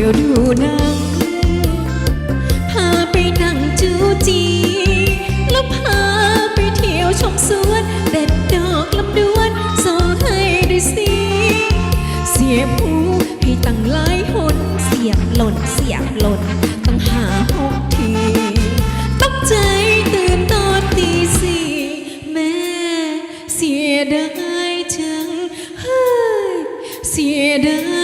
ที่ยวดูหนังพาไปนั่งจูจี แล้วพาไปเที่ยวชมสวน เด็ดดอกลำดวนส่งให้ด้วยสิ เสียผูให้ตั้งหลายหนเสียบหล่นเสียบหล่นตั้งหาหกทีตกใจตื่นตอนตีสี่แม่เสียดายจังเฮ้ยเสียดาย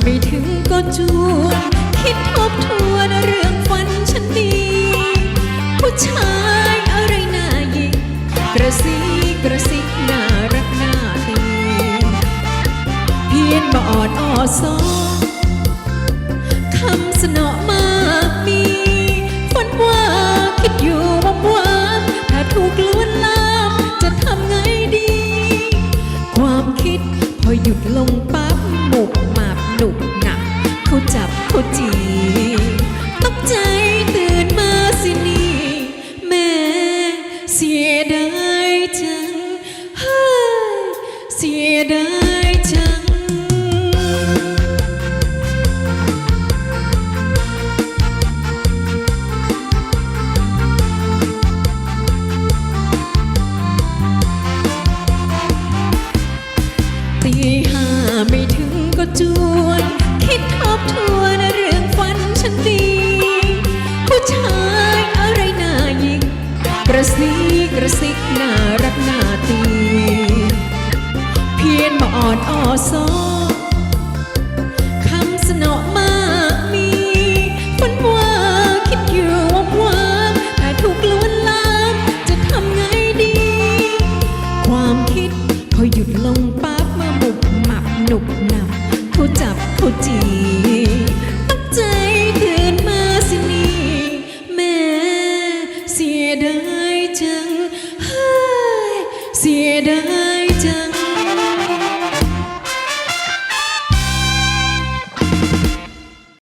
ไม่ถึงก็จวนคิดทบทวนเรื่องฝันฉันดี ผู้ชายอะไรน่ายิงกระซิกกระซิกน่ารักน่าตีเพียนมาอ่อนอ้อซอคำสนอมากมีฝันว่าคิดอยู่ว่าว่าถ้าถูกลวนลามจะทำไงดี ความคิดพอหยุดลงปั๊บหมุก จับเขาจีตกใจตื่นมาสินี่ แม่เสียดายจังเฮ้ยเสียดายจัง ตีห้าไม่ถึงก็จวน คิดทบ กระซิกกระซิกน่ารักน่าตีเพียนมาอ่อนอ้อซอคำสนอมากมีฝันว่าคิดอยู่ว่าว่าถ้าถูกลวนลามจะทำไงดี ความคิดพอหยุดลงปั๊บมาบุกหมับหนุกหนัก